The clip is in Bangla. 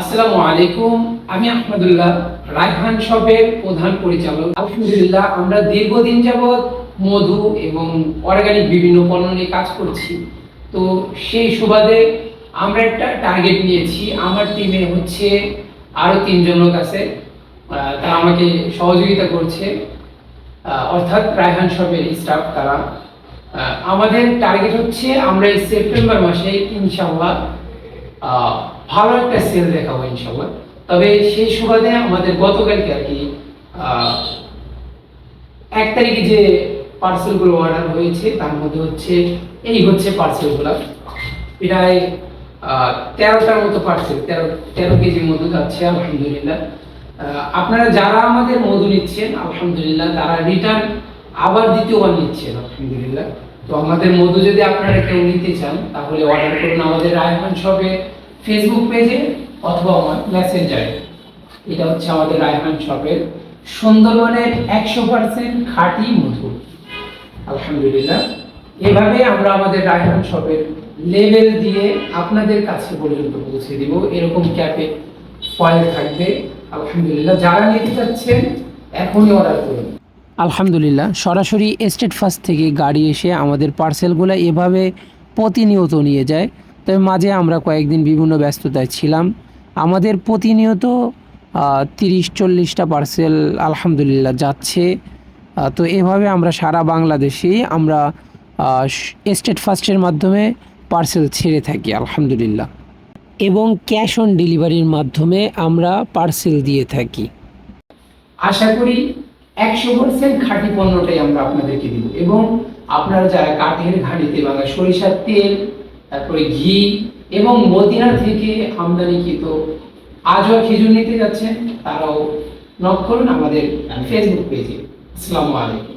আসসালামু আলাইকুম। আমি আহমদুল্লাহ রায়হান শপের প্রধান পরিচালক। আলহামদুলিল্লাহ আমরা দীর্ঘদিন যাবৎ মধু এবং অর্গানিক বিভিন্ন পণ্য নিয়ে কাজ করছি। তো সেই সুবাদে আমরা একটা টার্গেট নিয়েছি। আমার টিমে হচ্ছে আরও তিনজন লোক আছে। তারা আমাকে সহযোগিতা করছে। অর্থাৎ রায়হান শপের স্টাফ তারা। আমাদের টার্গেট হচ্ছে আমরা এই সেপ্টেম্বর মাসে ইনশাআল্লাহ আহ, ভালো একটা সেল দেখাবো ইনশাআল্লাহ। তবে সেই সুবাদে আমাদের গতকালকে আর কি এক তারিখে যে পার্সেলগুলো অর্ডার হয়েছে, তার মধ্যে হচ্ছে, এই হচ্ছে পার্সেলগুলো প্রায় তেরোটার মতো পার্সেল তেরো তেরো কেজির মতো যাচ্ছে, আলহামদুলিল্লাহ। আপনারা যারা আমাদের মধু নিচ্ছেন, আলহামদুলিল্লাহ, তারা রিটার্ন আবার দ্বিতীয়বার নিচ্ছেন, আলহামদুলিল্লাহ। তো আমাদের মধু যদি আপনারা কেউ নিতে চান, তাহলে অর্ডার করুন আমাদের রায়হান শপে ফেসবুক পেজে অথবা আমার মেসেঞ্জারে এটা হচ্ছে আমাদের রায়হান শপের সুন্দরবনের একশো পার্সেন্ট খাঁটি মধু। আলহামদুলিল্লাহ। এভাবে আমরা আমাদের রায়হান শপের লেভেল দিয়ে আপনাদের কাছে পর্যন্ত পৌঁছে দিব। এরকম ক্যাপে ফয়েল থাকবে। আলহামদুলিল্লাহ। যারা নিতে চাচ্ছেন, এখনই অর্ডার করুন। আলহামদুলিল্লাহ, সরাসরি এস্টেট ফার্স্ট থেকে গাড়ি এসে আমাদের পার্সেলগুলো এভাবে প্রতিনিয়ত নিয়ে যায়। তবে মাঝে আমরা কয়েকদিন বিভিন্ন ব্যস্ততায় ছিলাম। আমাদের প্রতিনিয়ত তিরিশ, চল্লিশটা পার্সেল আলহামদুলিল্লাহ যাচ্ছে। তো এভাবে আমরা সারা বাংলাদেশেই আমরা এস্টেট ফার্স্টের মাধ্যমে পার্সেল ছেড়ে থাকি আলহামদুলিল্লাহ। এবং ক্যাশ অন ডেলিভারির মাধ্যমে আমরা পার্সেল দিয়ে থাকি। আশা করি একশো পার্সেন্ট খাঁটি পণ্যটাই আমরা আপনাদেরকে দিব। এবং আপনারা যারা কাঠের ঘানিতে বাংলা সরিষার তেল তারপরে ঘি এবং মদিনা থেকে আমদানিকৃত আজও খেজুর নিতে যাচ্ছেন তারাও নক করুন আমাদের ফেসবুক পেজে আসসালামু আলাইকুম।